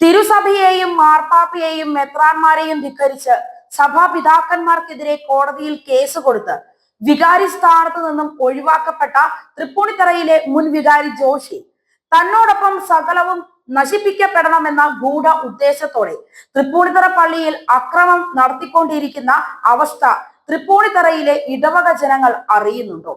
തിരുസഭയെയും മാർപ്പാപ്പയെയും മെത്രാന്മാരെയും ധിക്കരിച്ച് സഭാപിതാക്കന്മാർക്കെതിരെ കോടതിയിൽ കേസ് കൊടുത്ത് വികാരി സ്ഥാനത്ത് നിന്നും ഒഴിവാക്കപ്പെട്ട തൃപ്പൂണിത്തറയിലെ മുൻ വികാരി ജോഷി തന്നോടൊപ്പം സകലവും നശിപ്പിക്കപ്പെടണമെന്ന ഗൂഢ ഉദ്ദേശത്തോടെ തൃപ്പൂണിത്തറ പള്ളിയിൽ അക്രമം നടത്തിക്കൊണ്ടിരിക്കുന്ന അവസ്ഥ തൃപ്പൂണിത്തറയിലെ ഇടവക ജനങ്ങൾ അറിയുന്നുണ്ടോ?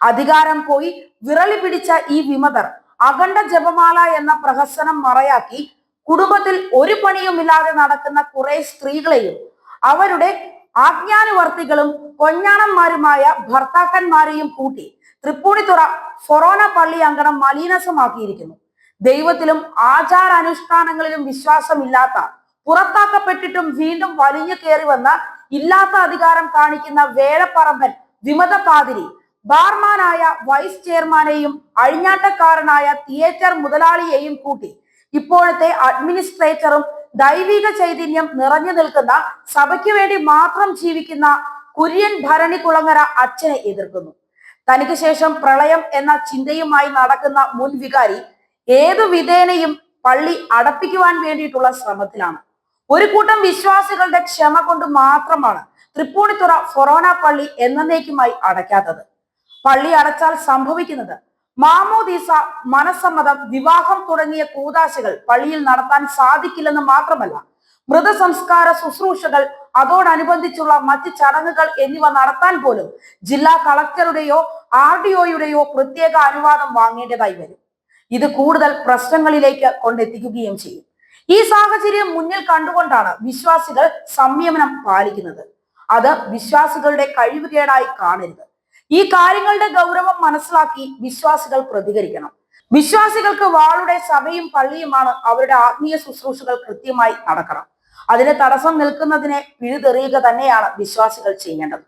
അധികാരം പോയി വിറളി പിടിച്ച ഈ വിമതർ അഖണ്ഡ ജപമാല എന്ന പ്രഹസനം മറയാക്കി കുടുംബത്തിൽ ഒരു പണിയും ഇല്ലാതെ നടക്കുന്ന കുറെ സ്ത്രീകളെയും അവരുടെ ആജ്ഞാനുവർത്തികളും കൊഞ്ഞാണന്മാരുമായ ഭർത്താക്കന്മാരെയും കൂട്ടി തൃപ്പൂണിത്തുറ ഫൊറോന പള്ളി അങ്കണം മലീനസമാക്കിയിരിക്കുന്നു. ദൈവത്തിലും ആചാരാനുഷ്ഠാനങ്ങളിലും വിശ്വാസമില്ലാത്ത പുറത്താക്കപ്പെട്ടിട്ടും വീണ്ടും വലിഞ്ഞു കയറി വന്ന ഇല്ലാത്ത അധികാരം കാണിക്കുന്ന വേഴപ്പറമ്പൻ വിമത പാതിരി ബാർമാനായ വൈസ് ചെയർമാനെയും അഴിഞ്ഞാട്ടക്കാരനായ തിയേറ്റർ മുതലാളിയെയും കൂട്ടി ഇപ്പോഴത്തെ അഡ്മിനിസ്ട്രേറ്ററും ദൈവിക ചൈതന്യം നിറഞ്ഞു നിൽക്കുന്ന സഭയ്ക്ക് വേണ്ടി മാത്രം ജീവിക്കുന്ന കുര്യൻ ഭരണികുളങ്ങര അച്ഛനെ എതിർക്കുന്നു. തനിക്ക് ശേഷം പ്രളയം എന്ന ചിന്തയുമായി നടക്കുന്ന മുൻ വികാരി ഏതു വിധേനയും പള്ളി അടപ്പിക്കുവാൻ വേണ്ടിയിട്ടുള്ള ശ്രമത്തിലാണ്. ഒരു കൂട്ടം വിശ്വാസികളുടെ ക്ഷമ കൊണ്ട് മാത്രമാണ് തൃപ്പൂണിത്തുറ ഫൊറോന പള്ളി എന്നേക്കുമായി അടയ്ക്കാത്തത്. പള്ളി അടച്ചാൽ സംഭവിക്കുന്നത് മാമോദീസ മനസ്സമ്മതം വിവാഹം തുടങ്ങിയ കൂതാശകൾ പള്ളിയിൽ നടത്താൻ സാധിക്കില്ലെന്ന് മാത്രമല്ല മൃതസംസ്കാര ശുശ്രൂഷകൾ അതോടനുബന്ധിച്ചുള്ള മറ്റ് ചടങ്ങുകൾ എന്നിവ നടത്താൻ പോലും ജില്ലാ കളക്ടറുടെയോ ആർ ഡി ഒയുടെയോ പ്രത്യേക അനുവാദം വാങ്ങേണ്ടതായി വരും. ഇത് കൂടുതൽ പ്രശ്നങ്ങളിലേക്ക് കൊണ്ടെത്തിക്കുകയും ചെയ്യും. ഈ സാഹചര്യം മുന്നിൽ കണ്ടുകൊണ്ടാണ് വിശ്വാസികൾ സംയമനം പാലിക്കുന്നത്. അത് വിശ്വാസികളുടെ കഴിവുകേടായി കാണരുത്. ഈ കാര്യങ്ങളുടെ ഗൗരവം മനസ്സിലാക്കി വിശ്വാസികൾ പ്രതികരിക്കണം. വിശ്വാസികൾക്ക് വാളുടെ സഭയും പള്ളിയുമാണ് അവരുടെ ആത്മീയ ശുശ്രൂഷകൾ കൃത്യമായി നടക്കണം. അതിന് തടസ്സം നിൽക്കുന്നതിനെ പിഴുതെറിയുക തന്നെയാണ് വിശ്വാസികൾ ചെയ്യേണ്ടത്.